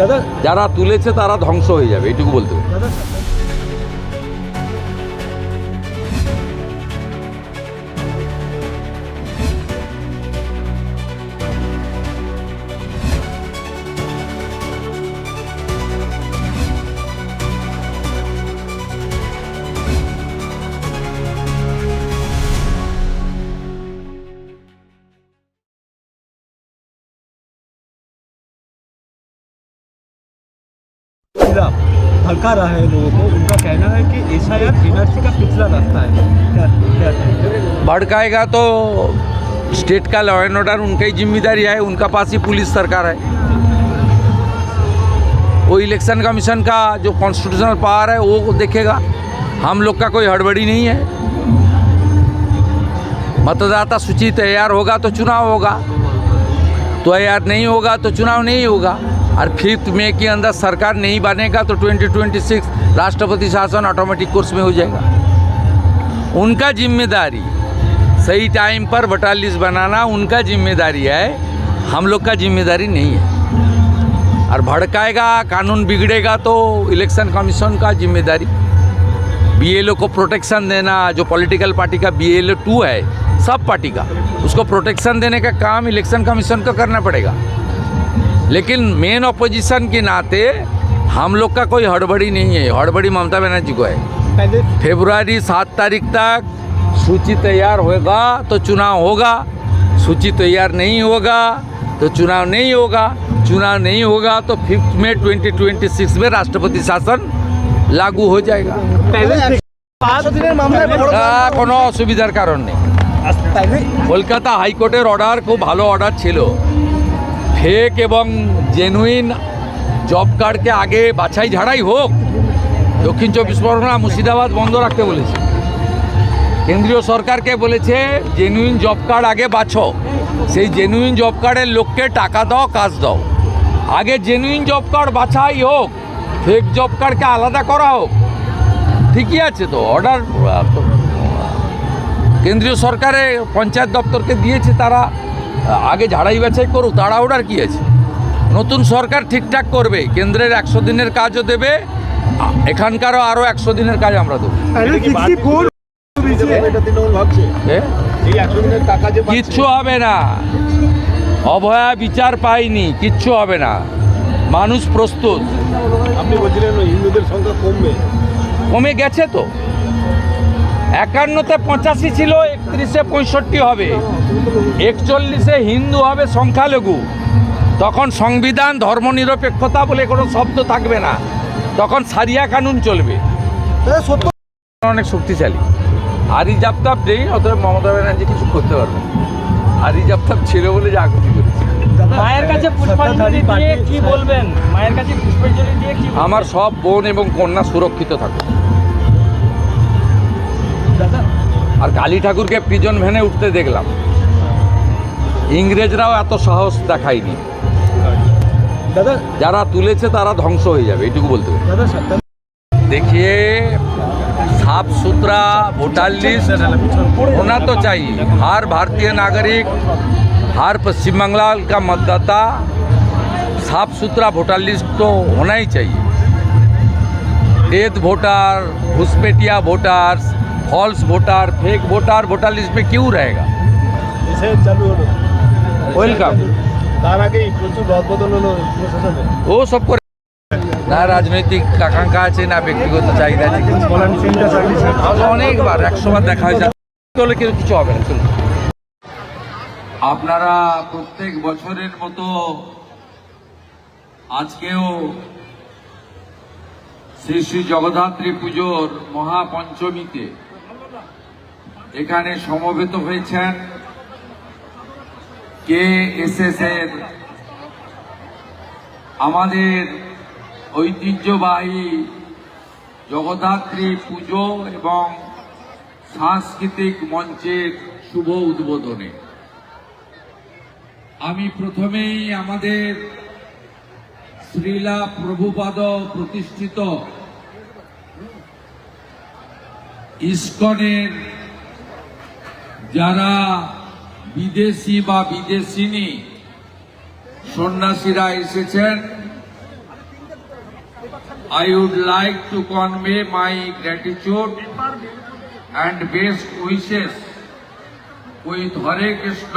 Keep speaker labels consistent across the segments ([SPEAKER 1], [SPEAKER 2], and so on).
[SPEAKER 1] দাদা।
[SPEAKER 2] যারা তুলেছে তারা ধ্বংস হয়ে যাবে এটুকু বলতে পারি।
[SPEAKER 1] भड़का रहा है लोगों को। उनका कहना है कि एस आई आर एनआरसी का पिछला रास्ता है।
[SPEAKER 2] भड़काएगा तो स्टेट का लॉ एंड ऑर्डर उनका ही ज़िम्मेदारी है, उनका पास ही पुलिस सरकार है। वो इलेक्शन कमीशन का जो कॉन्स्टिट्यूशनल पावर है, वो देखेगा। हम लोग का कोई हड़बड़ी नहीं है। मतदाता सूची तैयार होगा तो चुनाव होगा। तैयार नहीं होगा तो चुनाव नहीं होगा। और फिफ्थ मे के अंदर सरकार नहीं बनेगा तो 2026 राष्ट्रपति शासन ऑटोमेटिक कोर्स में हो जाएगा। उनका ज़िम्मेदारी, सही टाइम पर वोटर लिस्ट बनाना उनका ज़िम्मेदारी है, हम लोग का ज़िम्मेदारी नहीं है। और भड़काएगा, कानून बिगड़ेगा तो इलेक्शन कमीशन का ज़िम्मेदारी। बीएलओ को प्रोटेक्शन देना, जो पॉलिटिकल पार्टी का बीएलओ टू है, सब पार्टी का, उसको प्रोटेक्शन देने का काम इलेक्शन कमीशन को करना पड़ेगा। लेकिन मेन ऑपोजिशन के नाते हम लोग का कोई हड़बड़ी नहीं है हड़बड़ी ममता बनर्जी को है
[SPEAKER 1] पहले
[SPEAKER 2] फेब्रुआरी सात तारीख तक सूची तैयार होगा तो चुनाव होगा सूची तैयार नहीं होगा तो चुनाव नहीं होगा चुनाव नहीं होगा तो फिफ्थ में 2026 में राष्ट्रपति शासन लागू हो जाएगा
[SPEAKER 1] पहले পাঁচ দিনের মামলায় বড়
[SPEAKER 2] তা কোনো অসুবিধার কারণ নেই
[SPEAKER 1] তাইলে
[SPEAKER 2] কলকাতা হাইকোর্টের অর্ডার খুব ভালো অর্ডার ছিল ফেক এবং জেনুইন জব কার্ডকে আগে বাছাই ঝাড়াই হোক, দক্ষিণ চব্বিশ পরগনা মুর্শিদাবাদ বন্ধ রাখতে বলেছে। কেন্দ্রীয় সরকারকে বলেছে জেনুইন জব কার্ড আগে বাছো। সেই জেনুইন জব কার্ডের লোককে টাকা দাও, কাজ দাও। আগে জেনুইন জব কার্ড বাছাই হোক ফেক জব কার্ডকে আলাদা করা হোক, ঠিকই আছে তো অর্ডার কেন্দ্রীয় সরকারে পঞ্চায়েত দপ্তরকে দিয়েছে তারা। আগে ঝাড়াই বাছাই করুক তাড়াহুড়ার কী আছে? নতুন সরকার ঠিকঠাক করবে কেন্দ্রের একশো দিনের কাজও দেবে এখানকারও আরও একশো দিনের কাজ আমরা দেবো। কিচ্ছু হবে না। অভয়া বিচার পাইনি কিচ্ছু হবে না। মানুষ প্রস্তুত।
[SPEAKER 3] আপনি বলছিলেন হিন্দুদের সংখ্যা কমবে।
[SPEAKER 2] কমে গেছে তো। একান্নতে পঁচাশি ছিল একত্রিশে পঁয়ষট্টি হবে। একচল্লিশে হিন্দু হবে সংখ্যালঘু। তখন সংবিধান ধর্মনিরপেক্ষতা বলে কোনো শব্দ থাকবে না। তখন সারিয়া কানুন চলবে। অনেক শক্তিশালী। আরি জাপতাপ নেই অতএব মমতা ব্যানার্জি কিছু করতে পারবে। আরি জাপতাপ ছিল বলে যা কিছু করেছে।
[SPEAKER 4] মায়ের কাছে পুষ্পাঞ্জলি দিয়ে কি বলবেন? মায়ের কাছে পুষ্পাঞ্জলি দিয়ে কি
[SPEAKER 2] আমার সব বোন এবং কন্যা সুরক্ষিত থাকুক।
[SPEAKER 1] দাদা
[SPEAKER 2] আর কালী ঠাকুরকে প্রিজন ভ্যানে উঠতে দেখলাম। ইংরেজরাও এত সাহস দেখায়নি
[SPEAKER 1] দাদা
[SPEAKER 2] যারা তুলেছে তারা ধ্বংস হয়ে যাবে এটুকু বলতে পারি
[SPEAKER 1] दादा सत्तर
[SPEAKER 2] देखिए साफ सुथरा वोटर लिस्ट होना तो चाहिए हर भारतीय नागरिक हर पश्चिम बंगाल का मतदाता साफ सुथरा वोटर लिस्ट तो होना ही चाहिए death voter घुसपेटिया voters false voter fake voter voter list में क्यों रहेगा
[SPEAKER 3] এসে চালু হলো
[SPEAKER 2] ওয়েলকাম
[SPEAKER 3] তার আগেই প্রচুর রদবদল হলো
[SPEAKER 2] ও সব করে না রাজনৈতিক আকাঙ্ক্ষা আছে না ব্যক্তিগত চাহিদা আছে অনেকবার একশো বার দেখা হয়েছে। হলে কেউ কিছু হবে না আপনারা প্রত্যেক বছরের মতো আজকেও শ্রী শ্রী জগদ্ধাত্রী পুজোর মহাপঞ্চমীতে এখানে সমবেত হয়েছেন কে এস এর আমাদের ঐতিহ্যবাহী জগদ্ধাত্রী পুজো এবং সাংস্কৃতিক মঞ্চের শুভ উদ্বোধনে। আমি প্রথমেই আমাদের শ্রীলা প্রভুপাদ প্রতিষ্ঠিত ইস্কনের যারা বিদেশি বা বিদেশিনী সন্ন্যাসীরা এসেছেন। I would like to convey my gratitude and best wishes with Hare Krishna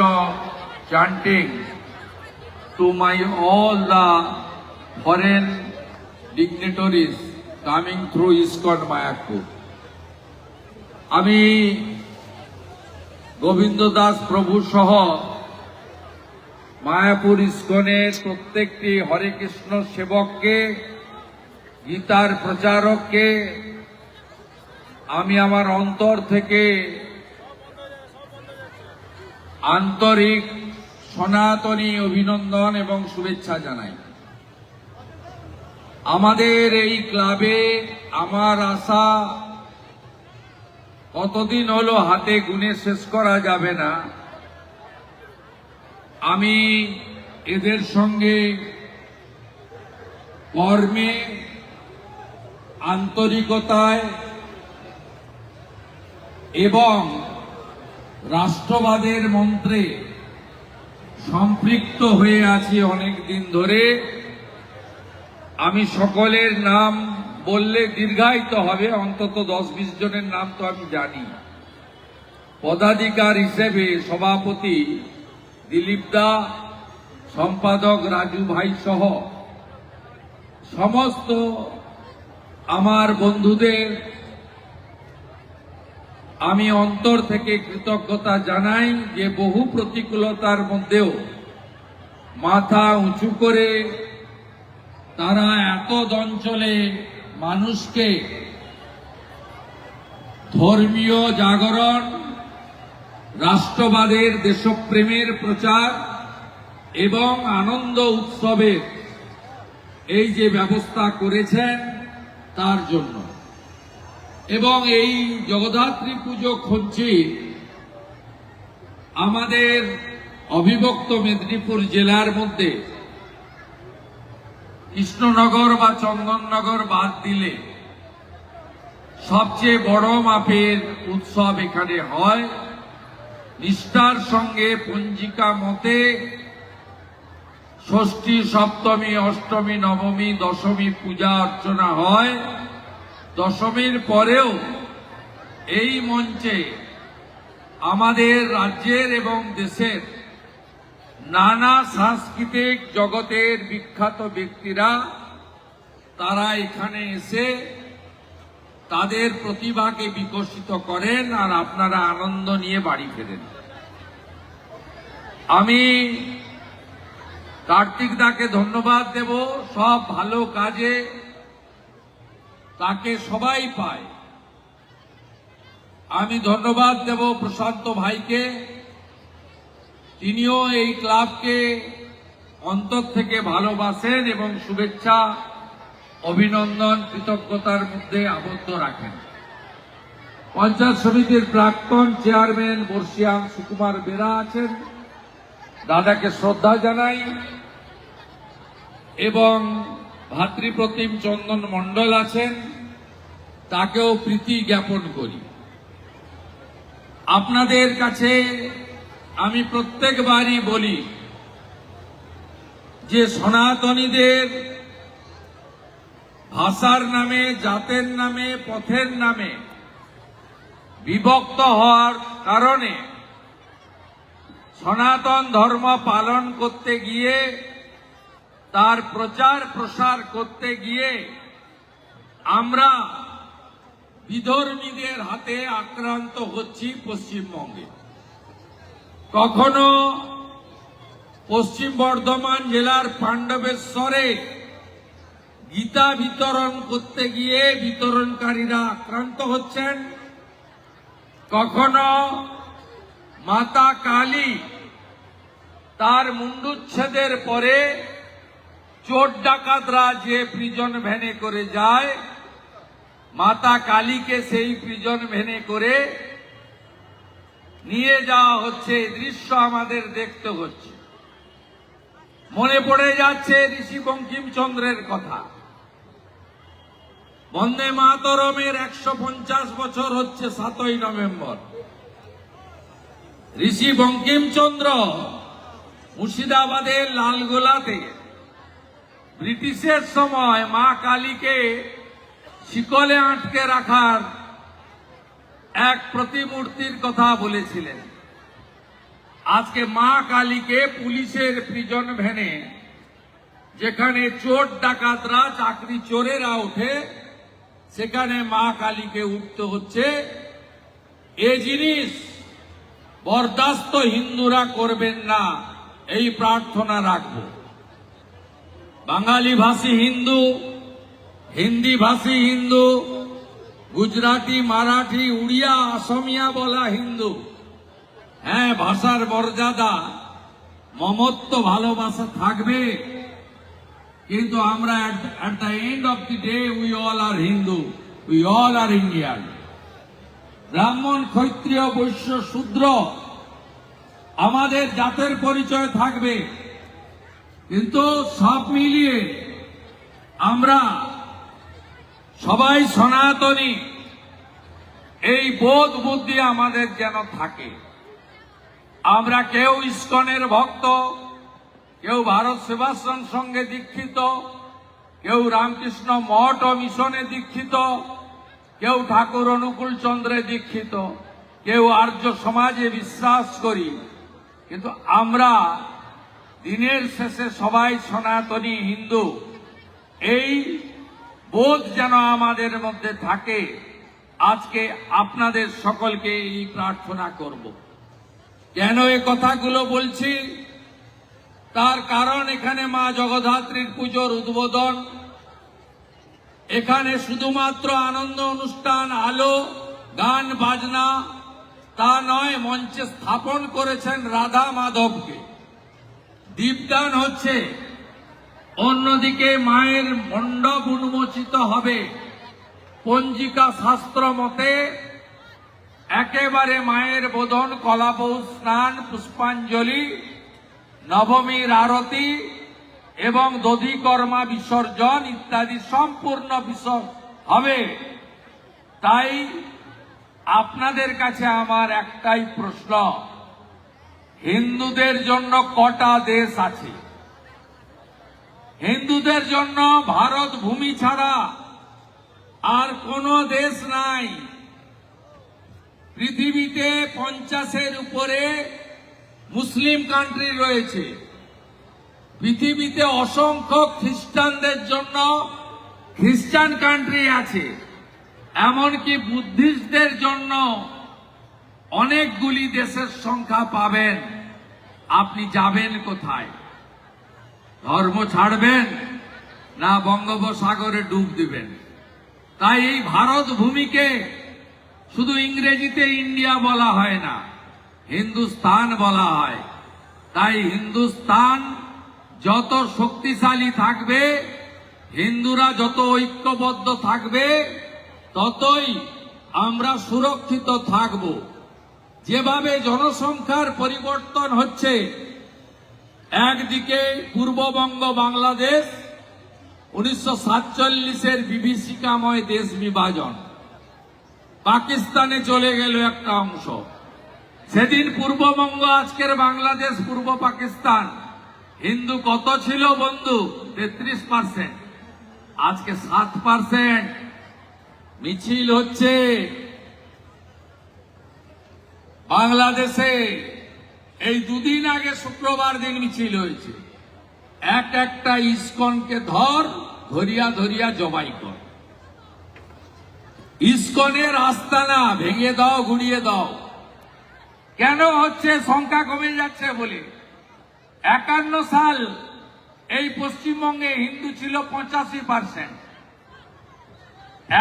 [SPEAKER 2] chanting to my all the foreign dignitaries coming through ISKCON Mayapur আমি গোবিন্দ দাস প্রভু সহ মায়াপুর ইস্কনের প্রত্যেকটি হরে কৃষ্ণ সেবককে, গীতার প্রচারককে, আমি আমার অন্তর থেকে আন্তরিক, সনাতনী অভিনন্দন এবং শুভেচ্ছা জানাই। আমাদের এই ক্লাবে আমার আশা কতদিন হলো হাতে গুনে শেষ করা যাবে না? আমি এদের সঙ্গে কর্মে, আন্তরিকতায় এবং রাষ্ট্রবাদের মন্ত্রে সম্পৃক্ত হয়ে আছি অনেক দিন ধরে। আমি সকলের নাম বললে দীর্ঘায়িত হবে, অন্তত দশ বিশ জনের নাম তো আমি জানি। পদাধিকার হিসেবে সভাপতি দিলীপ দা, সম্পাদক রাজু ভাই সহ সমস্ত আমার বন্ধুদের আমি অন্তর থেকে কৃতজ্ঞতা জানাই যে বহু প্রতিকূলতার মধ্যেও মাথা উঁচু করে তারা এত অঞ্চলে মানুষকে ধর্মীয় জাগরণ, রাষ্ট্রবাদের দেশপ্রেমের প্রচার এবং আনন্দ উৎসবের এই যে ব্যবস্থা করেছেন তার জন্য। এবং এই জগদ্ধাত্রী পুজো খুঁজছি আমাদের অবিভক্ত মেদিনীপুর জেলার মধ্যে কৃষ্ণনগর বা চন্দননগর বাদ দিলে সবচেয়ে বড় মাপের উৎসব এখানে হয়। নিষ্ঠার সঙ্গে পঞ্জিকা মতে ষষ্ঠী, সপ্তমী, অষ্টমী, নবমী, দশমী পূজা অর্চনা হয়। দশমীর পরেও এই মঞ্চে আমাদের রাজ্যের এবং দেশের নানা সাংস্কৃতিক জগতের বিখ্যাত ব্যক্তিরা, তারা এখানে এসে তাদের প্রতিভাকে বিকশিত করেন আর আপনারা আনন্দ নিয়ে বাড়ি ফেরেন। আমি কার্তিক দাকে ধন্যবাদ দেব। সব ভালো কাজে তাকে সবাই পায়। আমি ধন্যবাদ দেব প্রশান্ত ভাইকে। তিনিও এই ক্লাবকে অন্তর থেকে ভালোবাসেন এবং শুভেচ্ছা, অভিনন্দন, কৃতজ্ঞতার মধ্যে আবদ্ধ রাখেন। পঞ্চায়েত সমিতির প্রাক্তন চেয়ারম্যান বর্ষিয়ান সুকুমার বেরা আছেন। দাদাকে শ্রদ্ধা জানাই এবং ভাতৃপ্রতিম চন্দন মণ্ডল আছেন, তাকেও প্রীতি জ্ঞাপন করি। আপনাদের কাছে আমি প্রত্যেকবারই বলি যে সনাতনীদের ভাষার নামে, জাতের নামে, পথের নামে বিভক্ত হওয়ার কারণে সনাতন ধর্ম পালন করতে গিয়ে, তার প্রচার প্রসার করতে গিয়ে আমরা বিধর্মীদের হাতে আক্রান্ত হচ্ছি পশ্চিমবঙ্গে। কখনো পশ্চিম বর্ধমান জেলার পাণ্ডবেশ্বরে গীতা বিতরণ করতে গিয়ে বিতরণকারীরা আক্রান্ত হচ্ছেন? কখনো মাতা কালী তার মুন্ডুচ্ছেদের পরে চোর ডাকাতরা যে প্রিজন ভ্যানে করে যায়, মাতা কালীকে সেই প্রিজন ভ্যানে করে নিয়ে যাওয়া হচ্ছে দৃশ্য আমাদের দেখতে হচ্ছে। মনে পড়ে যাচ্ছে ঋষি বঙ্কিমচন্দ্রের কথা। বন্দে মাতরমের একশো পঞ্চাশ বছর হচ্ছে সাতই নভেম্বর। ঋষি বঙ্কিমচন্দ্র মুর্শিদাবাদের লালগোলাতে ব্রিটিশের সময় মা কালীকে শিকলে আটকে রাখার এক প্রতিমূর্তির কথা বলেছিলেন। আজকে মা কালীকে পুলিশের প্রিজন ভ্যানে যেখানে চোর ডাকাতরা, চাকরি চোরেরা ওঠে, সেখানে মা কালীকে উঠতে হচ্ছে। এ জিনিস বরদাস্ত হিন্দুরা করবেন না, এই প্রার্থনা রাখব। বাঙালি ভাষী হিন্দু হিন্দি ভাষী হিন্দু গুজরাটি, মারাঠি, উড়িয়া অসমিয়া বলা হিন্দু। হ্যাঁ ভাষার মর্যাদা, মমত্ব, ভালোবাসা থাকবে। কিন্তু আমরা at the end of the day we all are Hindu we all are Indian Brahmin, Kshatriya, Vaishya, শূদ্র, আমাদের জাতের পরিচয় থাকবে। কিন্তু সব মিলিয়ে আমরা সবাই সনাতনী। এই বোধ বুদ্ধি আমাদের যেন থাকে। আমরা কেউ ইস্কনের ভক্ত, কেউ ভারত সেবাশ্রম সঙ্গে দীক্ষিত, কেউ রামকৃষ্ণ মঠ ও মিশনে দীক্ষিত, কেউ ঠাকুর অনুকূল চন্দ্রে দীক্ষিত, কেউ আর্য সমাজে বিশ্বাস করি। কিন্তু আমরা দিনের শেষে সবাই সনাতনী হিন্দু। এই বোধ যেন আমাদের মধ্যে থাকে। আজকে আপনাদের সকলকে এই প্রার্থনা করব। কেন এ কথাগুলো বলছি? তার কারণ এখানে মা জগদ্ধাত্রীর পুজোর উদ্বোধন। এখানে শুধুমাত্র আনন্দ অনুষ্ঠান, আলো, গান, বাজনা, তা নয়, মঞ্চে স্থাপন করেছেন রাধা মাধবকে। দীপদান হচ্ছে। অন্যদিকে মায়ের মণ্ডপ উন্মোচিত হবে। পঞ্জিকা শাস্ত্র মতে, একেবারে মায়ের বোধন কলাপৌ স্নান, পুষ্পাঞ্জলি, নবমীর আরতি এবং দধিকর্মা বিসর্জন ইত্যাদি সম্পূর্ণ বিষয় হবে। তাই আপনাদের কাছে আমার একটাই প্রশ্ন, হিন্দুদের জন্য কটা দেশ আছে? হিন্দুদের জন্য ভারত ভূমি ছাড়া আর কোনো দেশ নাই। পৃথিবীতে পঞ্চাশের উপরে মুসলিম কান্ট্রি রয়েছে। পৃথিবীতে অসংখ্য খ্রিস্টানদের জন্য খ্রিস্টান কান্ট্রি আছে। এমনকি বুদ্ধিস্টদের জন্য অনেকগুলি দেশের সংখ্যা পাবেন। আপনি যাবেন কোথায়? ধর্ম ছাড়বেন না বঙ্গোপসাগরে ডুব দিবেন। তাই এই ভারত ভূমিকে শুধু ইংরেজিতে ইন্ডিয়া বলা হয় না, হিন্দুস্তান বলা হয়। তাই হিন্দুস্তান যত শক্তিশালী থাকবে, হিন্দুরা যত ঐক্যবদ্ধ থাকবে, ততই আমরা সুরক্ষিত থাকব। যেভাবে জনসংখ্যার পরিবর্তন হচ্ছে একদিকে পূর্ববঙ্গ বাংলাদেশ, উনিশশো সাতচল্লিশের বিভীষিকাময় দেশ বিভাজন। পাকিস্তানে চলে গেল একটা অংশ। সেদিন পূর্ববঙ্গ, আজকের বাংলাদেশ, পূর্ব পাকিস্তান। হিন্দু কত ছিল বন্ধু? তেত্রিশ পার্সেন্ট আজকে সাত পার্সেন্ট মিছিল হচ্ছে। বাংলাদেশে এই দুদিন আগে শুক্রবার দিন মিছিল হয়েছে। এক একটা ইস্কনকে ধর, ধরিয়া ধরিয়া জবাই কর। ইস্কনের আস্তানা ভেঙে দাও ঘুরিয়ে দাও। কেন হচ্ছে সংখ্যা কমে যাচ্ছে বলে? একান্ন সাল এই পশ্চিমবঙ্গে হিন্দু ছিল পঁচাশি পার্সেন্ট।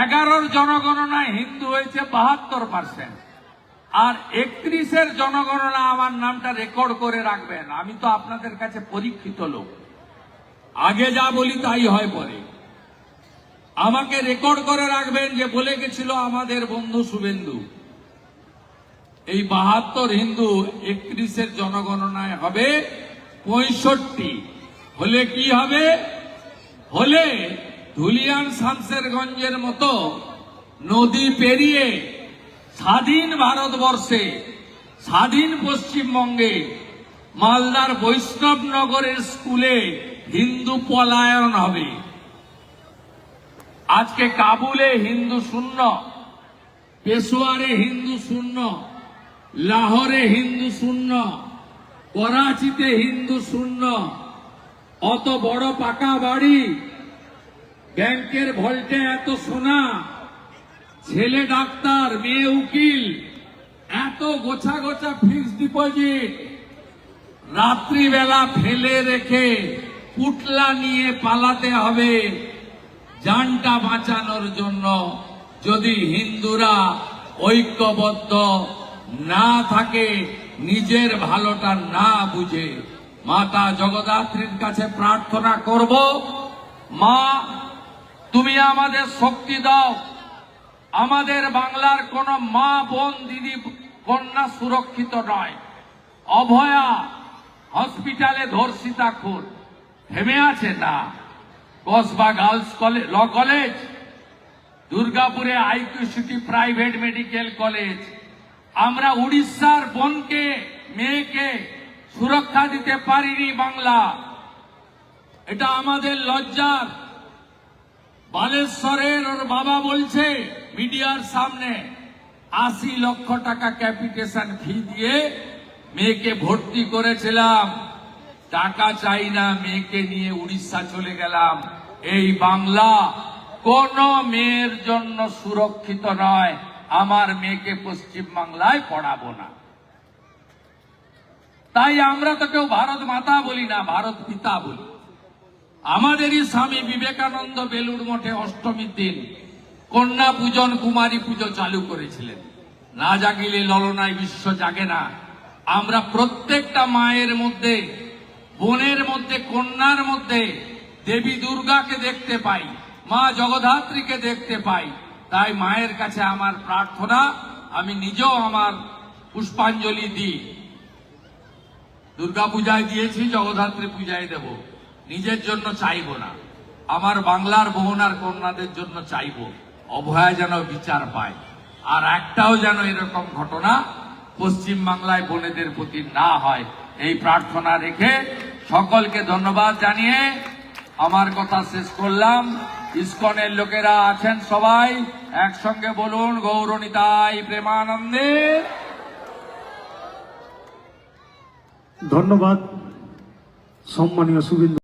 [SPEAKER 2] এগারোর জনগণনায় হিন্দু হয়েছে বাহাত্তর পার্সেন্ট। আর একত্রিশের জনগণনা আমার নামটা রেকর্ড করে রাখবেন। আমি তো আপনাদের কাছে পরীক্ষিত লোক। আগে যা বলি তাই হয় পরে। আমাকে রেকর্ড করে রাখবেন যে বলে গেছিল আমাদের বন্ধু শুভেন্দু। এই বাহাত্তর হিন্দু একত্রিশের জনগণনায় হবে পঁয়ষট্টি। হলে কি হবে? হলে ধুলিয়ান শামসেরগঞ্জের মতো নদী পেরিয়ে স্বাধীন ভারতবর্ষে, স্বাধীন পশ্চিমবঙ্গে, মালদার বৈষ্ণবনগরের স্কুলে হিন্দু পলায়ন হবে। আজকে কাবুলে হিন্দু শূন্য, পেশোয়ারে হিন্দু শূন্য, লাহোরে হিন্দু শূন্য, করাচিতে হিন্দু শূন্য, অত বড় পাকা বাড়ি, ব্যাংকের ভল্টে এত সোনা ছেলে ডাক্তার, মেয়ে উকিল, এত গোছা গোছা ফিক্সড ডিপোজিট রাত্রিবেলা ফেলে রেখে পুটলা নিয়ে পালাতে হবে। যানটা বাঁচানোর জন্য যদি হিন্দুরা ঐক্যবদ্ধ না থাকে, নিজের ভালোটা না বুঝে, মাতা জগদ্ধাত্রীর কাছে প্রার্থনা করব, মা, তুমি আমাদের শক্তি দাও। আমাদের বাংলার কোন মা বোন, দিদি, কন্যা সুরক্ষিত নয়। অভয়া হসপিটালে ধর্ষিতা খুন। থেমে আছে না Kasba girls college law college. দুর্গাপুরে IQ city private medical college. আমরা উড়িষ্যার বোনকে, মেয়েকে সুরক্ষা দিতে পারিনি বাংলা। এটা আমাদের লজ্জার। বালেশ্বরের ওর বাবা বলছে মিডিয়ার সামনে আশি লক্ষ টাকা ক্যাপিটেশন ফি দিয়ে মেয়েকে ভর্তি করেছিলাম। টাকা চাই না, মেয়েকে নিয়ে উড়িষ্যা চলে গেলাম। এই বাংলা কোন মেয়ের জন্য সুরক্ষিত নয়। আমার মেয়েকে পশ্চিম বাংলায় পড়াবো না। তাই আমরা তো কেউ ভারত মাতা বলি না, ভারত পিতা বলি। আমাদেরই স্বামী বিবেকানন্দ বেলুর মঠে অষ্টমীর দিন কন্যা পূজন, কুমারী পুজো চালু করেছিলেন। না জাগিলে ললনায় বিশ্ব জাগে না। আমরা প্রত্যেকটা মায়ের মধ্যে, বোনের মধ্যে, কন্যার মধ্যে দেবী দুর্গাকে দেখতে পাই, মা জগদ্ধাত্রীকে দেখতে পাই। তাই মায়ের কাছে আমার প্রার্থনা, আমি নিজেও আমার পুষ্পাঞ্জলি দিই। দুর্গা পূজায় দিয়েছি জগদ্ধাত্রী পূজায় দেব। নিজের জন্য চাইব না। আমার বাংলার বহুনার কন্যাদের জন্য চাইব। অভয়া যেন বিচার পায়। আর একটাও যেন এরকম ঘটনা পশ্চিম বাংলায় বোনেদের প্রতি না হয়। এই প্রার্থনা রেখে সকলকে ধন্যবাদ জানিয়ে আমার কথা শেষ করলাম। ইস্কনের লোকেরা আছেন সবাই। একসঙ্গে বলুন, গৌরনিতাই প্রেমানন্দে।
[SPEAKER 5] ধন্যবাদ। সম্মানীয় শুভেন্দু